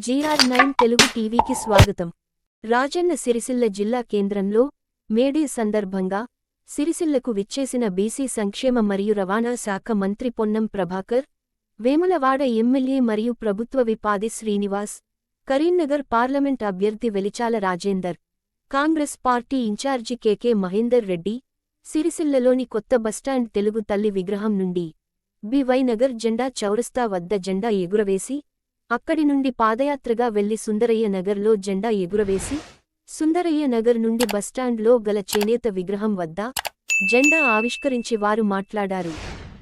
GR nine Telugu టీవీకి స్వాగతం. రాజన్న సిరిసిల్ల జిల్లా కేంద్రంలో మేడే సందర్భంగా సిరిసిల్లకు విచ్చేసిన బీసీ సంక్షేమ మరియు రవాణా శాఖ మంత్రి పొన్నం ప్రభాకర్ వేములవాడ ఎమ్మెల్యే మరియు ప్రభుత్వ విపాది శ్రీనివాస్ కరీంనగర్ పార్లమెంట్ అభ్యర్థి Velichala Rajender Congress party in charge KK Mahender Reddy సిరిసిల్లలోని కొత్త బస్టాండ్ తెలుగు తల్లి విగ్రహం నుండి బివై నగర్ జెండా చౌరస్తా వద్ద జెండా ఎగురవేసి అక్కడి నుండి పాదయాత్రగా వెళ్ళి సుందరయ్య నగర్లో జెండా ఎగురవేసి సుందరయ్య నగర్ నుండి బస్టాండ్లో గల చేనేత విగ్రహం వద్ద జెండా ఆవిష్కరించి వారు మాట్లాడారు.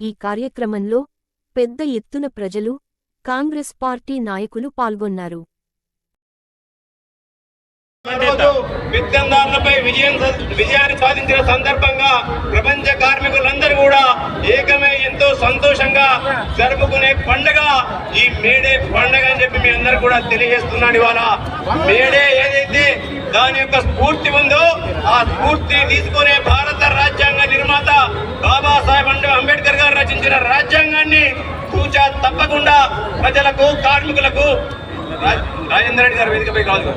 ఈ కార్యక్రమంలో పెద్ద ఎత్తున ప్రజలు కాంగ్రెస్ పార్టీ నాయకులు పాల్గొన్నారు. విత్తనదారులపై విజయం విజయాన్ని సాధించిన సందర్భంగా ప్రపంచ కార్మికులందరూ కూడా ఏకమై ఎంతో సంతోషంగా జరుపుకునే పండగ ఈ మేడే పండగ అని చెప్పి మీ అందరు కూడా తెలియజేస్తున్నాను ఇవాళ. మేడే ఏదైతే దాని యొక్క స్ఫూర్తి ఉందో ఆ స్ఫూర్తి తీసుకునే భారత రాజ్యాంగ నిర్మాత బాబాసాహెబ్ అంబేద్కర్ గారు రచించిన రాజ్యాంగాన్ని తూచా తప్పకుండా ప్రజలకు కార్మికులకు రాజేంద్ర రెడ్డి గారు వేదికపై కాదు.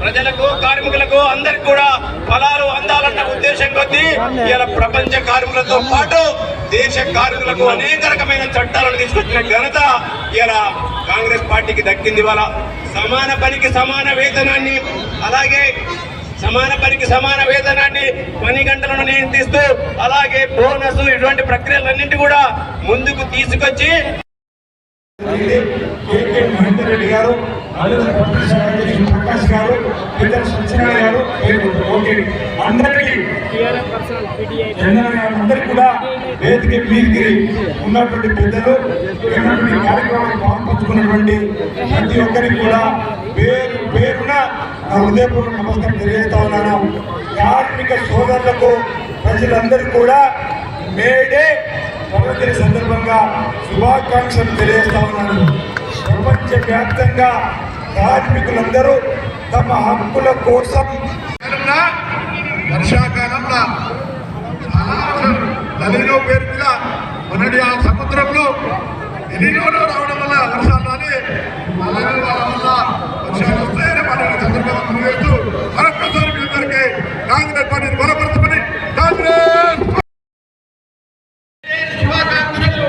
ప్రజలకు కార్మికులకు అందరికి కూడా ఫలాలు అందాలన్న ఉద్దేశం కొద్దీ ఇలా ప్రపంచ కార్మికులతో పాటు దేశ కార్మికులకు అనేక రకమైన చట్టాలను తీసుకొచ్చిన ఘనత ఇలా కాంగ్రెస్ పార్టీకి దక్కింది. వాళ్ళ సమాన పనికి సమాన వేతనాన్ని అలాగే సమాన పనికి సమాన వేతనాన్ని పని గంటలను నియంత్రిస్తూ అలాగే బోనస్ ఇటువంటి ప్రక్రియలన్నింటి కూడా ముందుకు తీసుకొచ్చి కేకే మహేందర్ రెడ్డి గారు అల్లు ప్రకాష్ గారు పెద్దల సత్యనారాయణ గారు పేరు ఓకే అందరికీ జనరల్ అందరికీ కూడా వేదిక మీదికి ఉన్నటువంటి పెద్దలు ఉన్నటువంటి కార్యక్రమాన్ని పాల్పంచుకున్నటువంటి ప్రతి ఒక్కరికి కూడా పేరు పేరున నా హృదయపూర్వక నమస్కారం తెలియజేస్తా ఉన్నాను కార్మిక సోదరులకు ప్రజలందరికీ కూడా మేడే పౌరదిన సందర్భంగా శుభాకాంక్షలు తెలియజేస్తా ఉన్నాను. ప్రపంచ వ్యాప్తంగా కార్మికులందరూ తమ హక్కుల కోసం వర్షాకాలంలో నదిలో పేరు మీద మొన్నటి ఆ సముద్రంలో ఎన్నిలో రావడం వల్ల వర్షాలు రాని వల్ల వర్షాలు వస్తాయని మన సందర్భంగా తెలియజేస్తూ మరొకసారి మీ అందరికీ కాంగ్రెస్ పార్టీని బలపరచమని కాంగ్రెస్ శుభాకాంక్షలు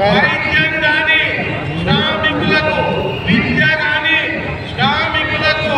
వైద్యం కానీ శ్రామికులకు విద్య కానీ శ్రామికులకు